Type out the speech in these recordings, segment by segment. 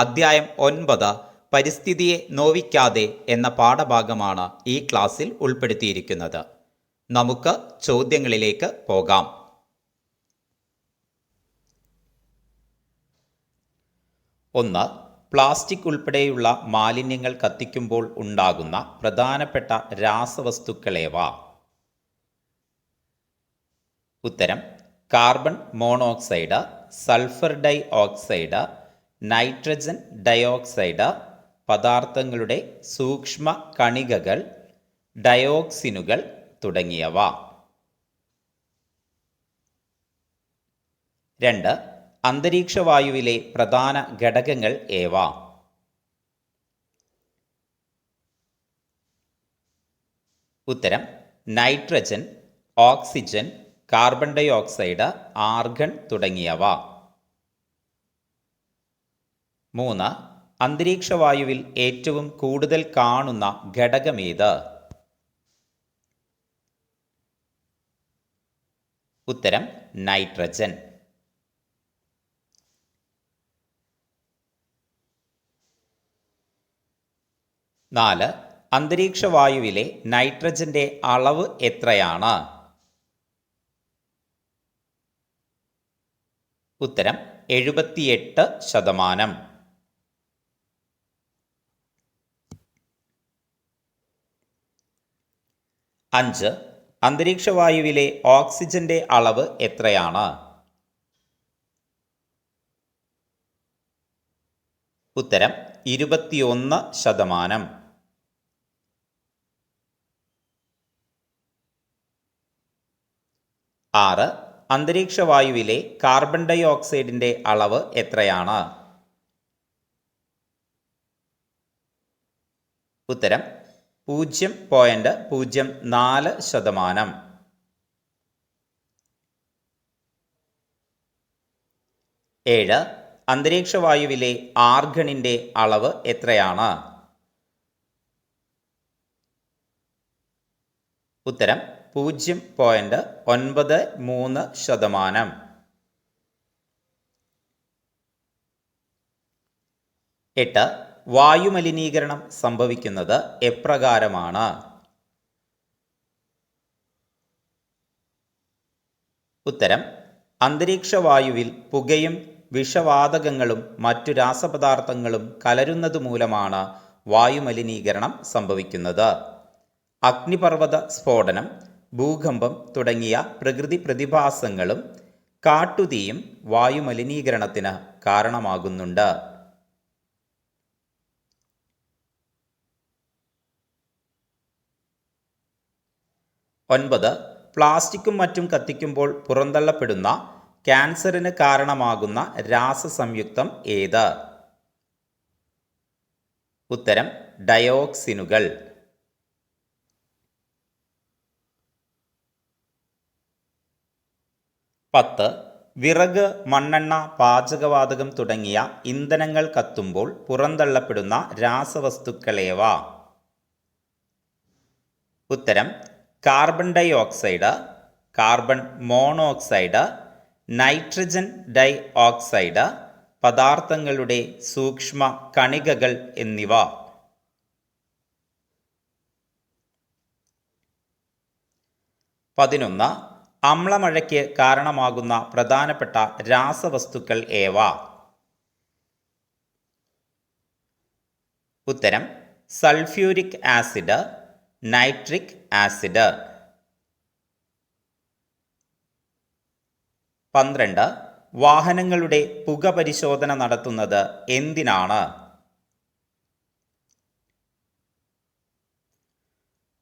അധ്യായം ഒൻപത് പരിസ്ഥിതിയെ നോവിക്കാതെ എന്ന പാഠഭാഗമാണ് ഈ ക്ലാസ്സിൽ ഉൾപ്പെടുത്തിയിരിക്കുന്നത്. നമുക്ക് ചോദ്യങ്ങളിലേക്ക് പോകാം. ഒന്ന് പ്ലാസ്റ്റിക് ഉൾപ്പെടെയുള്ള മാലിന്യങ്ങൾ കത്തിക്കുമ്പോൾ ഉണ്ടാകുന്ന പ്രധാനപ്പെട്ട രാസവസ്തുക്കളേവ ഉത്തരം carbon monoxide sulphur dioxide nitrogen dioxide പദാർത്ഥങ്ങളുടെ സൂക്ഷ്മ കണികകൾ ഡയോക്സിനുകൾ തുടങ്ങിയവ. രണ്ട്. അന്തരീക്ഷവായുവിലെ പ്രധാന ഘടകങ്ങൾ ഏവ? ഉത്തരം nitrogen oxygen carbon dioxide argon തുടങ്ങിയവ. മൂന്ന് അന്തരീക്ഷവായുവിൽ ഏറ്റവും കൂടുതൽ കാണുന്ന ഘടകമേത് ഉത്തരം നൈട്രജൻ. നാല് അന്തരീക്ഷവായുവിലെ നൈട്രജന്റെ അളവ് എത്രയാണ്? ഉത്തരം എഴുപത്തിയെട്ട് ശതമാനം. അഞ്ച് അന്തരീക്ഷവായുവിലെ ഓക്സിജന്റെ അളവ് എത്രയാണ്? ഉത്തരം ഇരുപത്തിയൊന്ന് ശതമാനം. ആറ് അന്തരീക്ഷവായുവിലെ കാർബൺ ഡൈ ഓക്സൈഡിന്റെ അളവ് എത്രയാണ്? ഉത്തരം പൂജ്യം പോയിന്റ് പൂജ്യം നാല് ശതമാനം. ഏഴ് അന്തരീക്ഷവായുവിലെ ആർഗണിന്റെ അളവ് എത്രയാണ്? ഉത്തരം പൂജ്യം പോയിന്റ് ഒൻപത് മൂന്ന് ശതമാനം. എട്ട് വായുമലിനീകരണം സംഭവിക്കുന്നത് എപ്രകാരമാണ്? ഉത്തരം അന്തരീക്ഷ വായുവിൽ പുകയും വിഷവാതകങ്ങളും മറ്റു രാസപദാർത്ഥങ്ങളും കലരുന്നത് മൂലമാണ് വായുമലിനീകരണം സംഭവിക്കുന്നത്. അഗ്നിപർവത സ്ഫോടനം ഭൂകമ്പം തുടങ്ങിയ പ്രകൃതി പ്രതിഭാസങ്ങളും കാട്ടുതീയും വായുമലിനീകരണത്തിന് കാരണമാകുന്നുണ്ട്. ഒൻപത് പ്ലാസ്റ്റിക്കും മറ്റും കത്തിക്കുമ്പോൾ പുറന്തള്ളപ്പെടുന്ന ക്യാൻസറിന് കാരണമാകുന്ന രാസസംയുക്തം ഏത്? ഉത്തരം ഡയോക്സിനുകൾ. പത്ത് വിറക് മണ്ണെണ്ണ പാചകവാതകം തുടങ്ങിയ ഇന്ധനങ്ങൾ കത്തുമ്പോൾ പുറന്തള്ളപ്പെടുന്ന രാസവസ്തുക്കളേവ? ഉത്തരം carbon dioxide carbon monoxide nitrogen dioxide പദാർത്ഥങ്ങളുടെ സൂക്ഷ്മ കണികകൾ എന്നിവ. പതിനൊന്ന് അമ്ലമഴയ്ക്ക് കാരണമാകുന്ന പ്രധാനപ്പെട്ട രാസവസ്തുക്കൾ ഏവ? ഉത്തരം സൾഫ്യൂരിക് ആസിഡ് നൈട്രിക് ആസിഡ്. പന്ത്രണ്ട് വാഹനങ്ങളുടെ പുക പരിശോധന നടത്തുന്നത് എന്തിനാണ്?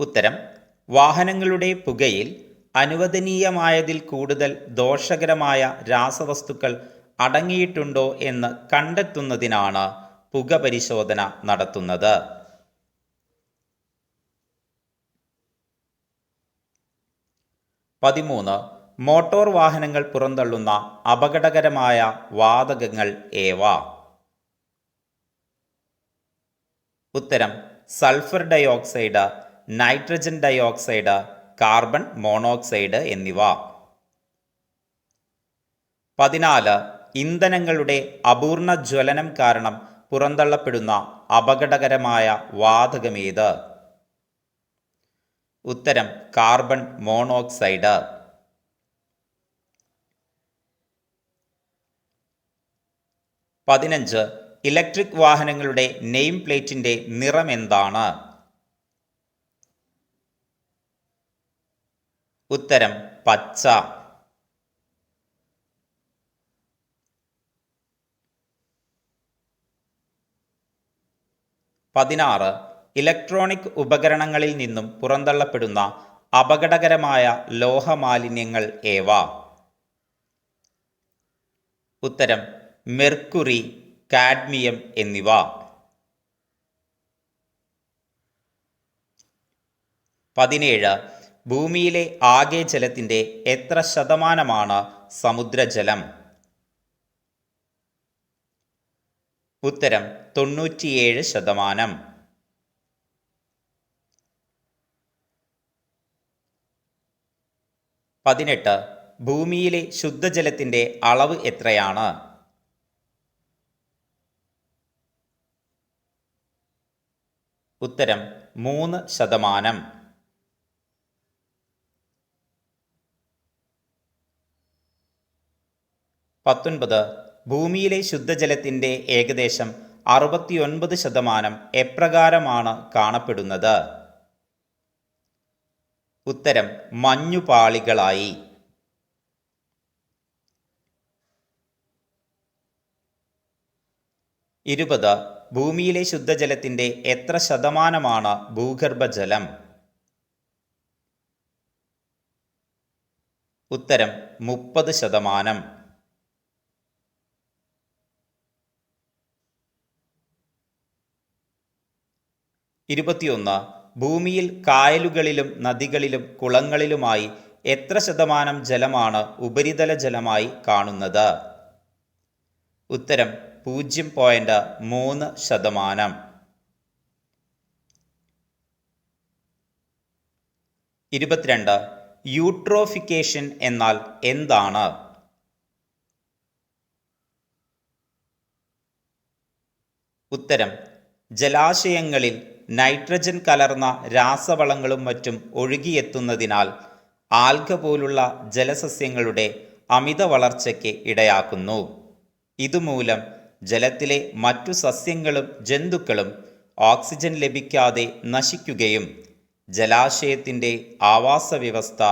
ഉത്തരം വാഹനങ്ങളുടെ പുകയിൽ അനുവദനീയമായതിൽ കൂടുതൽ ദോഷകരമായ രാസവസ്തുക്കൾ അടങ്ങിയിട്ടുണ്ടോ എന്ന് കണ്ടെത്തുന്നതിനാണ് പുക പരിശോധന നടത്തുന്നത്. പതിമൂന്ന്. മോട്ടോർ വാഹനങ്ങൾ പുറന്തള്ളുന്ന അപകടകരമായ വാതകങ്ങൾ ഏവ? ഉത്തരം sulphur dioxide nitrogen dioxide carbon monoxide എന്നിവ. പതിനാല്. ഇന്ധനങ്ങളുടെ അപൂർണ ജ്വലനം കാരണം പുറന്തള്ളപ്പെടുന്ന അപകടകരമായ വാതകമേത്? ഉത്തരം കാർബൺ മോണോക്സൈഡ്. പതിനഞ്ച് ഇലക്ട്രിക് വാഹനങ്ങളുടെ നെയിം പ്ലേറ്റിന്റെ നിറം എന്താണ്? ഉത്തരം പച്ച. പതിനാറ് ഇലക്ട്രോണിക് ഉപകരണങ്ങളിൽ നിന്നും പുറന്തള്ളപ്പെടുന്ന അപകടകരമായ ലോഹമാലിന്യങ്ങൾ ഏവ? ഉത്തരം മെർക്കുറി കാഡ്മിയം എന്നിവ. പതിനേഴ് ഭൂമിയിലെ ആകെ ജലത്തിന്റെ എത്ര ശതമാനമാണ് സമുദ്രജലം? ഉത്തരം തൊണ്ണൂറ്റിയേഴ് ശതമാനം. പതിനെട്ട് ഭൂമിയിലെ ശുദ്ധജലത്തിന്റെ അളവ് എത്രയാണ്? ഉത്തരം മൂന്ന് ശതമാനം. പത്തൊൻപത് ഭൂമിയിലെ ശുദ്ധജലത്തിന്റെ ഏകദേശം അറുപത്തിയൊൻപത് ശതമാനം എപ്രകാരമാണ് കാണപ്പെടുന്നത്? ഉത്തരം മഞ്ഞുപാളികളായി. ഇരുപത് ഭൂമിയിലെ ശുദ്ധജലത്തിന്റെ എത്ര ശതമാനമാണ് ഭൂഗർഭജലം? ഉത്തരം മുപ്പത് ശതമാനം. ഇരുപത്തിയൊന്ന് ഭൂമിയിൽ കായലുകളിലും നദികളിലും കുളങ്ങളിലുമായി എത്ര ശതമാനം ജലമാണ് ഉപരിതല ജലമായി കാണുന്നത്? ഉത്തരം പൂജ്യം പോയിന്റ് മൂന്ന് ശതമാനം. ഇരുപത്തിരണ്ട് യൂട്രോഫിക്കേഷൻ എന്നാൽ എന്താണ്? ഉത്തരം ജലാശയങ്ങളിൽ നൈട്രജൻ കലർന്ന രാസവളങ്ങളും മറ്റും ഒഴുകിയെത്തുന്നതിനാൽ ആൽഗ പോലുള്ള ജലസസ്യങ്ങളുടെ അമിത വളർച്ചയ്ക്ക് ഇടയാക്കുന്നു. ഇതുമൂലം ജലത്തിലെ മറ്റു സസ്യങ്ങളും ജന്തുക്കളും ഓക്സിജൻ ലഭിക്കാതെ നശിക്കുകയും ജലാശയത്തിന്റെ ആവാസ വ്യവസ്ഥ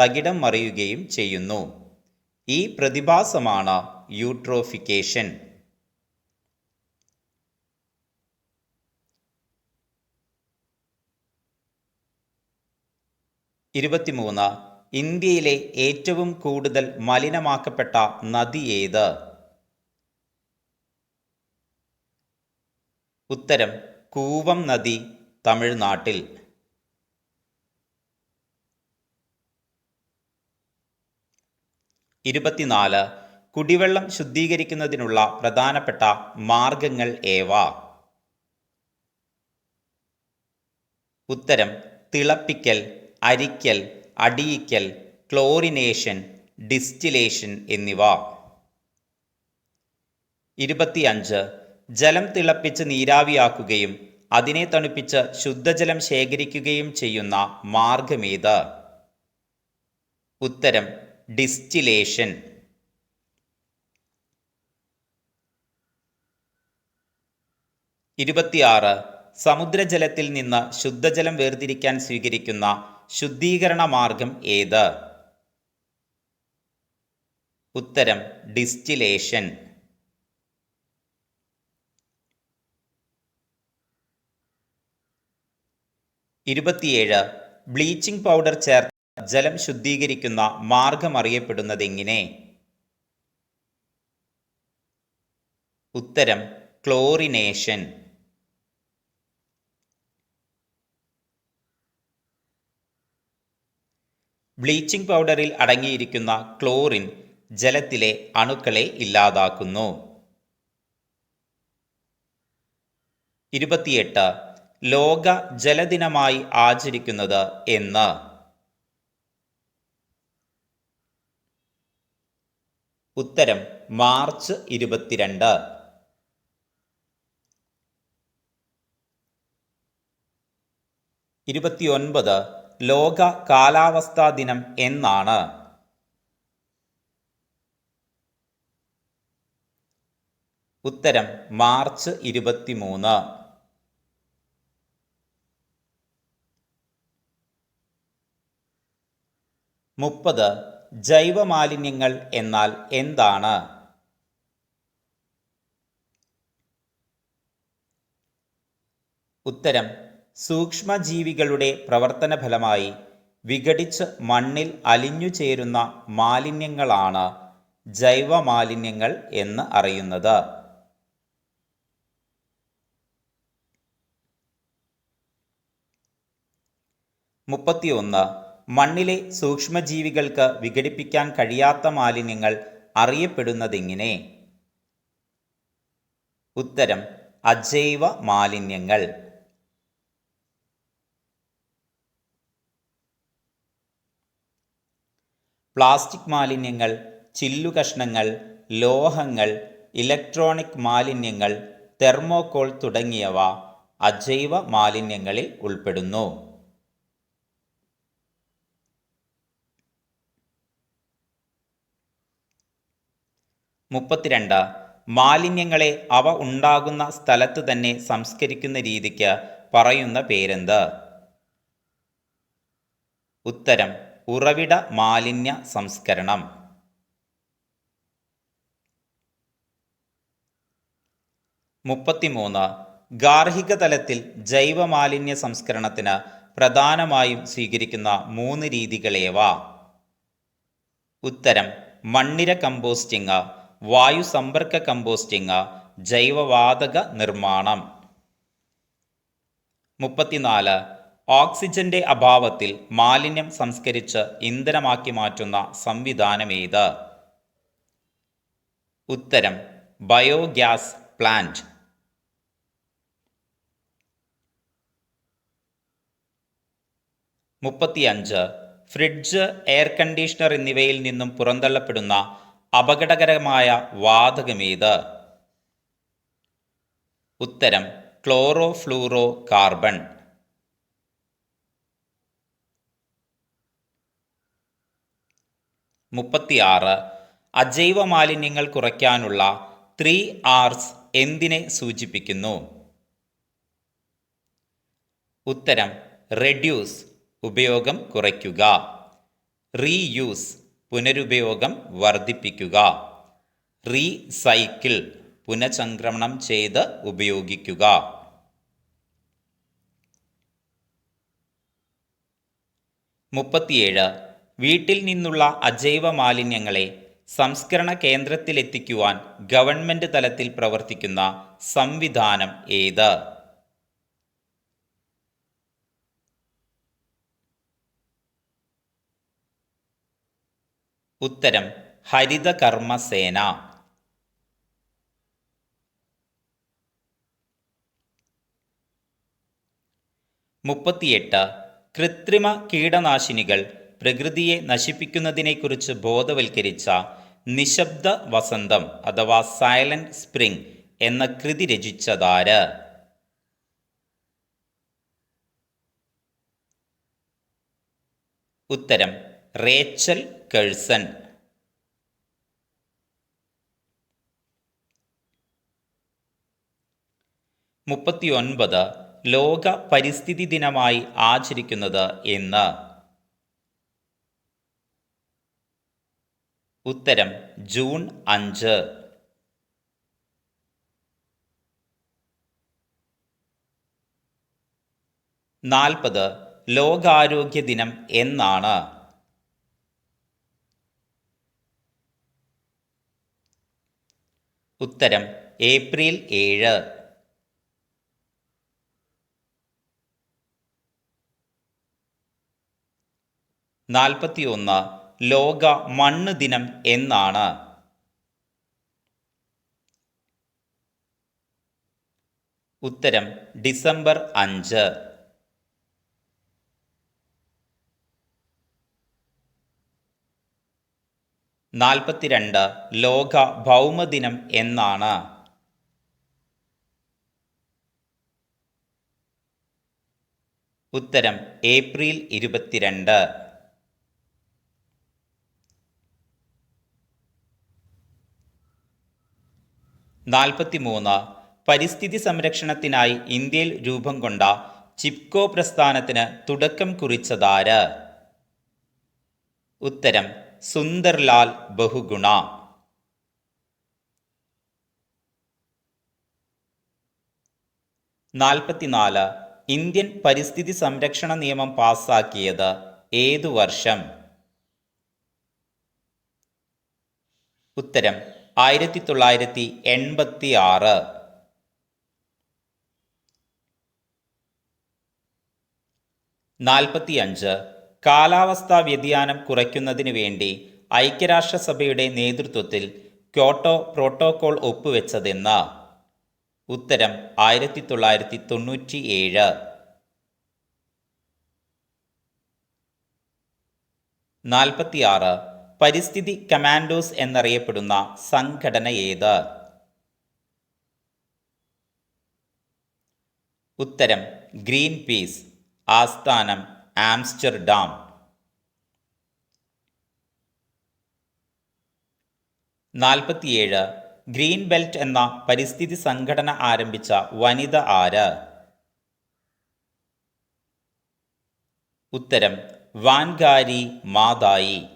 തകിടം മറിയുകയും ചെയ്യുന്നു. ഈ പ്രതിഭാസമാണ് യൂട്രോഫിക്കേഷൻ. ഇരുപത്തിമൂന്ന്. ഇന്ത്യയിലെ ഏറ്റവും കൂടുതൽ മലിനമാക്കപ്പെട്ട നദി ഏത്? ഉത്തരം കൂവം നദി തമിഴ്നാട്ടിൽ. ഇരുപത്തിനാല്. കുടിവെള്ളം ശുദ്ധീകരിക്കുന്നതിനുള്ള പ്രധാനപ്പെട്ട മാർഗങ്ങൾ ഏവ? ഉത്തരം തിളപ്പിക്കൽ അരിക്കൽ അടിയിക്കൽ ക്ലോറിനേഷൻ ഡിസ്റ്റിലേഷൻ എന്നിവ. ഇരുപത്തിയഞ്ച്. ജലം തിളപ്പിച്ച് നീരാവിയാക്കുകയും അതിനെ തണുപ്പിച്ച് ശുദ്ധജലം ശേഖരിക്കുകയും ചെയ്യുന്ന മാർഗമേത് ഉത്തരം ഡിസ്റ്റിലേഷൻ. ഇരുപത്തിയാറ്. സമുദ്രജലത്തിൽ നിന്ന് ശുദ്ധജലം വേർതിരിക്കാൻ സ്വീകരിക്കുന്ന ശുദ്ധീകരണ മാർഗം ഏത്? ഉത്തരം ഡിസ്റ്റിലേഷൻ. ഇരുപത്തിയേഴ് ബ്ലീച്ചിംഗ് പൗഡർ ചേർത്ത് ജലം ശുദ്ധീകരിക്കുന്ന മാർഗം അറിയപ്പെടുന്നതെങ്ങനെ ഉത്തരം ക്ലോറിനേഷൻ. ബ്ലീച്ചിംഗ് പൗഡറിൽ അടങ്ങിയിരിക്കുന്ന ക്ലോറിൻ ജലത്തിലെ അണുക്കളെ ഇല്ലാതാക്കുന്നു. ഇരുപത്തിയെട്ട്. ലോക ജലദിനമായി ആചരിക്കുന്നത് എന്ന്. ഉത്തരം മാർച്ച് ഇരുപത്തിരണ്ട്. ഇരുപത്തിയൊൻപത്. ലോക കാലാവസ്ഥാ ദിനം എന്നാണ്. ഉത്തരം മാർച്ച് ഇരുപത്തിമൂന്ന്. മുപ്പത് ജൈവമാലിന്യങ്ങൾ എന്നാൽ എന്താണ്? ഉത്തരം സൂക്ഷ്മജീവികളുടെ പ്രവർത്തന ഫലമായി വിഘടിച്ച് മണ്ണിൽ അലിഞ്ഞു ചേരുന്ന മാലിന്യങ്ങളാണ് ജൈവമാലിന്യങ്ങൾ എന്ന് അറിയുന്നത്. മുപ്പത്തിയൊന്ന്. മണ്ണിലെ സൂക്ഷ്മജീവികൾക്ക് വിഘടിപ്പിക്കാൻ കഴിയാത്ത മാലിന്യങ്ങൾ അറിയപ്പെടുന്നതെങ്ങനെ? ഉത്തരം അജൈവ മാലിന്യങ്ങൾ പ്ലാസ്റ്റിക് മാലിന്യങ്ങൾ ചില്ലുകഷ്ണങ്ങൾ ലോഹങ്ങൾ ഇലക്ട്രോണിക് മാലിന്യങ്ങൾ തെർമോകോൾ തുടങ്ങിയവ അജൈവ മാലിന്യങ്ങളിൽ ഉൾപ്പെടുന്നു. മുപ്പത്തിരണ്ട്. മാലിന്യങ്ങളെ അവ ഉണ്ടാകുന്ന സ്ഥലത്ത് തന്നെ സംസ്കരിക്കുന്ന രീതിക്ക് പറയുന്ന പേരെന്ത്? ഉത്തരം ഉറവിട മാലിന്യ സംസ്കരണം. മുപ്പത്തിമൂന്ന്. ഗാർഹിക തലത്തിൽ ജൈവ മാലിന്യ സംസ്കരണത്തിന് പ്രധാനമായും സ്വീകരിക്കുന്ന മൂന്ന് രീതികളേവ. ഉത്തരം മണ്ണിര കമ്പോസ്റ്റിംഗ് വായു സമ്പർക്ക കമ്പോസ്റ്റിംഗ് ജൈവവാതക നിർമ്മാണം. മുപ്പത്തിനാല്. ഓക്സിജന്റെ അഭാവത്തിൽ മാലിന്യം സംസ്കരിച്ച് ഇന്ധനമാക്കി മാറ്റുന്ന സംവിധാനമേത്? ഉത്തരം ബയോഗ്യാസ് പ്ലാന്റ്. മുപ്പത്തിയഞ്ച് ഫ്രിഡ്ജ് എയർ കണ്ടീഷണർ എന്നിവയിൽ നിന്നും പുറന്തള്ളപ്പെടുന്ന അപകടകരമായ വാതകമേത്? ഉത്തരം ക്ലോറോ ഫ്ലൂറോ കാർബൺ മുപ്പത്തിയാറ്. അജൈവ മാലിന്യങ്ങൾ കുറയ്ക്കാനുള്ള ത്രീ ആർസ് എന്തിനെ സൂചിപ്പിക്കുന്നു? ഉത്തരം റെഡ്യൂസ് ഉപയോഗം കുറയ്ക്കുക. റീയൂസ് പുനരുപയോഗം വർദ്ധിപ്പിക്കുക. റീസൈക്കിൾ പുനഃചംക്രമണം ചെയ്ത് ഉപയോഗിക്കുക. മുപ്പത്തിയേഴ്. വീട്ടിൽ നിന്നുള്ള അജൈവ മാലിന്യങ്ങളെ സംസ്കരണ കേന്ദ്രത്തിലെത്തിക്കുവാൻ ഗവൺമെന്റ് തലത്തിൽ പ്രവർത്തിക്കുന്ന സംവിധാനം ഏത്? ഉത്തരം ഹരിത കർമ്മസേന മുപ്പത്തിയെട്ട് കൃത്രിമ കീടനാശിനികൾ പ്രകൃതിയെ നശിപ്പിക്കുന്നതിനെക്കുറിച്ച് ബോധവൽക്കരിച്ച നിശബ്ദ വസന്തം അഥവാ സൈലന്റ് സ്പ്രിംഗ് എന്ന കൃതി രചിച്ചതാര്? ഉത്തരം റേച്ചൽ കേഴ്സൺ. മുപ്പത്തിയൊൻപത് ലോക പരിസ്ഥിതി ദിനമായി ആചരിക്കുന്നത് എന്ന്. ഉത്തരം ജൂൺ അഞ്ച്. നാൽപ്പത് ലോകാരോഗ്യ ദിനം എന്നാണ്. ഉത്തരം ഏപ്രിൽ ഏഴ്. നാൽപ്പത്തിയൊന്ന് ലോക മണ്ണ് ദിനം എന്നാണ്. ഉത്തരം ഡിസംബർ അഞ്ച്. നാൽപ്പത്തിരണ്ട് ലോക ഭൗമദിനം എന്നാണ്. ഉത്തരം ഏപ്രിൽ ഇരുപത്തിരണ്ട്. നാൽപ്പത്തിമൂന്ന്. പരിസ്ഥിതി സംരക്ഷണത്തിനായി ഇന്ത്യയിൽ രൂപം കൊണ്ട ചിപ്കോ പ്രസ്ഥാനത്തിന് തുടക്കം കുറിച്ചതാര്? ഉത്തരം സുന്ദർലാൽ ബഹുഗുണ. നാൽപ്പത്തിനാല്. ഇന്ത്യൻ പരിസ്ഥിതി സംരക്ഷണ നിയമം പാസാക്കിയത് ഏതു വർഷം? ഉത്തരം ആയിരത്തി തൊള്ളായിരത്തി എൺപത്തി ആറ് നാൽപ്പത്തിയഞ്ച്. കാലാവസ്ഥാ വ്യതിയാനം കുറയ്ക്കുന്നതിന് വേണ്ടി ഐക്യരാഷ്ട്രസഭയുടെ നേതൃത്വത്തിൽ ക്യോട്ടോ പ്രോട്ടോകോൾ ഒപ്പുവെച്ചതെന്ന്. ഉത്തരം ആയിരത്തി തൊള്ളായിരത്തി തൊണ്ണൂറ്റി ഏഴ് നാൽപ്പത്തിയാറ്. പരിസ്ഥിതി കമാൻഡോസ് എന്നറിയപ്പെടുന്ന സംഘടന ഏത്? ഉത്തരം ഗ്രീൻ പീസ് ആസ്ഥാനം ആംസ്റ്റർഡാം. നാൽപ്പത്തിയേഴ് ഗ്രീൻ ബെൽറ്റ് എന്ന പരിസ്ഥിതി സംഘടന ആരംഭിച്ച വനിത ആര്? ഉത്തരം വാൻഗാരി മാതായി.